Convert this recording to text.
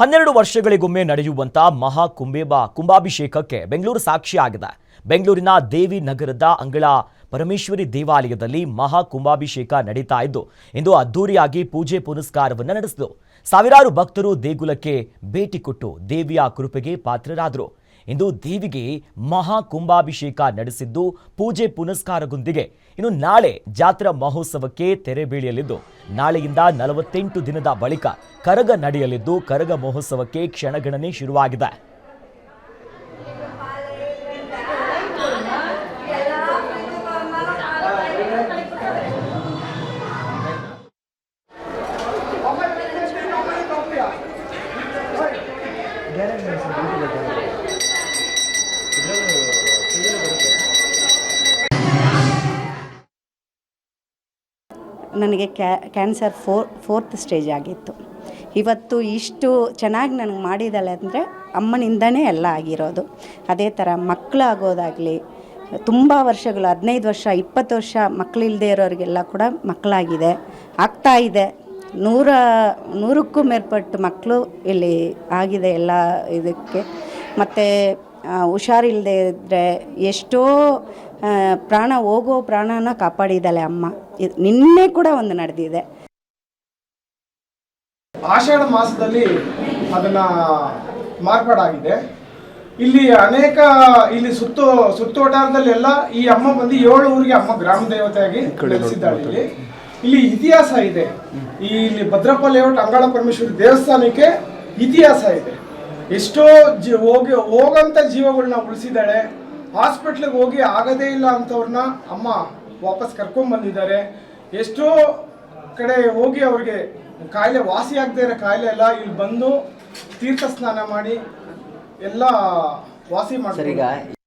ಹನ್ನೆರಡು ವರ್ಷಗಳಿಗೊಮ್ಮೆ ನಡೆಯುವಂತ ಮಹಾ ಕುಂಬೇಬ ಕುಂಭಾಭಿಷೇಕಕ್ಕೆ ಬೆಂಗಳೂರು ಸಾಕ್ಷಿಯಾಗಿದೆ. ಬೆಂಗಳೂರಿನ ದೇವಿ ನಗರದ ಅಂಗಳ ಪರಮೇಶ್ವರಿ ದೇವಾಲಯದಲ್ಲಿ ಮಹಾ ಕುಂಭಾಭಿಷೇಕ ನಡೀತಾ ಇದ್ದು, ಇಂದು ಅದ್ದೂರಿಯಾಗಿ ಪೂಜೆ ಪುನಸ್ಕಾರವನ್ನು ನಡೆಸಿತು. ಸಾವಿರಾರು ಭಕ್ತರು ದೇಗುಲಕ್ಕೆ ಭೇಟಿ ಕೊಟ್ಟು ದೇವಿಯ ಕೃಪೆಗೆ ಪಾತ್ರರಾದರು. ಇಂದು ದೇವಿಗೆ ಮಹಾ ಕುಂಭಾಭಿಷೇಕ ನಡೆಸಿದ್ದು ಪೂಜೆ ಪುನಸ್ಕಾರಗೊಂದಿಗೆ ಇನ್ನು ನಾಳೆ ಜಾತ್ರಾ ಮಹೋತ್ಸವಕ್ಕೆ ತೆರೆ ಬೀಳಲಿದ್ದು ನಾಳೆಯಿಂದ ನಲವತ್ತೆಂಟು ದಿನದ ಬಳಿಕ ಕರಗ ನಡೆಯಲಿದ್ದು, ಕರಗ ಮಹೋತ್ಸವಕ್ಕೆ ಕ್ಷಣಗಣನೆ ಶುರುವಾಗಿದೆ. ನನಗೆ ಕ್ಯಾ, ಕ್ಯಾನ್ಸರ್ ಫೋರ್ ಫೋರ್ತ್ ಸ್ಟೇಜ್ ಆಗಿತ್ತು. ಇವತ್ತು ಇಷ್ಟು ಚೆನ್ನಾಗಿ ನನಗೆ ಮಾಡಿದ್ದಾಳೆ ಅಂದರೆ ಅಮ್ಮನಿಂದನೇ ಎಲ್ಲ ಆಗಿರೋದು. ಅದೇ ಥರ ಮಕ್ಕಳಾಗೋದಾಗಲಿ ತುಂಬ ವರ್ಷಗಳು, ಹದಿನೈದು ವರ್ಷ, ಇಪ್ಪತ್ತು ವರ್ಷ ಮಕ್ಕಳಿಲ್ಲದೆ ಇರೋರಿಗೆಲ್ಲ ಕೂಡ ಮಕ್ಕಳಾಗಿದೆ ಆಗ್ತಾ ಇದೆ. ನೂರ, ನೂರಕ್ಕೂ ಮೇರ್ಪಟ್ಟು ಮಕ್ಕಳು ಇಲ್ಲಿ ಆಗಿದೆ ಎಲ್ಲ ಇದಕ್ಕೆ. ಮತ್ತು ಹುಷಾರಿಲ್ಲದೆ ಇದ್ದರೆ ಎಷ್ಟೋ ಪ್ರಾಣ ಹೋಗೋ ಪ್ರಾಣನ ಕಾಪಾಡಿದ್ದಾಳೆ ಅಮ್ಮ. ಇದ್- ನಿನ್ನೆ ಕೂಡ ಒಂದು ನಡೆದಿದೆ. ಆಷಾಢ ಮಾಸದಲ್ಲಿ ಅದನ್ನ ಮಾರ್ಪಾಡಾಗಿದೆ ಇಲ್ಲಿ ಅನೇಕ ಇಲ್ಲಿ ಸುತ್ತು ಸುತ್ತೋಟಾರದಲ್ಲೆಲ್ಲ ಈ ಅಮ್ಮ ಬಂದು ಏಳು ಊರಿಗೆ ಅಮ್ಮ ಗ್ರಾಮ ದೇವತೆಯಾಗಿ ನೆಲೆಸಿದ್ದಾಳೆ ಇಲ್ಲಿ. ಇಲ್ಲಿ ಇತಿಹಾಸ ಇದೆ. ಈ ಇಲ್ಲಿ ಭದ್ರಪ್ಪ ಲೇಔಟ್ ಅಂಗಾಳ ಪರಮೇಶ್ವರಿ ದೇವಸ್ಥಾನಕ್ಕೆ ಇತಿಹಾಸ ಇದೆ. ಎಷ್ಟೋ ಜಿ ಹೋಗಿ ಹೋಗಂತ ಜೀವಗಳನ್ನ ಉಳಿಸಿದ್ದಾಳೆ. ಹಾಸ್ಪಿಟ್ಲಿಗೆ ಹೋಗಿ ಆಗದೇ ಇಲ್ಲ ಅಂತವ್ರನ್ನ ಅಮ್ಮ ವಾಪಸ್ ಕರ್ಕೊಂಡ್ ಬಂದಿದ್ದಾರೆ. ಎಷ್ಟೋ ಕಡೆ ಹೋಗಿ ಅವ್ರಿಗೆ ಕಾಯಿಲೆ ವಾಸಿ ಆಗದೇ ಇರೋ ಕಾಯಿಲೆ ಎಲ್ಲ ಇಲ್ಲಿ ಬಂದು ತೀರ್ಥ ಸ್ನಾನ ಮಾಡಿ ಎಲ್ಲ ವಾಸಿ ಮಾಡ್ತಾರೆ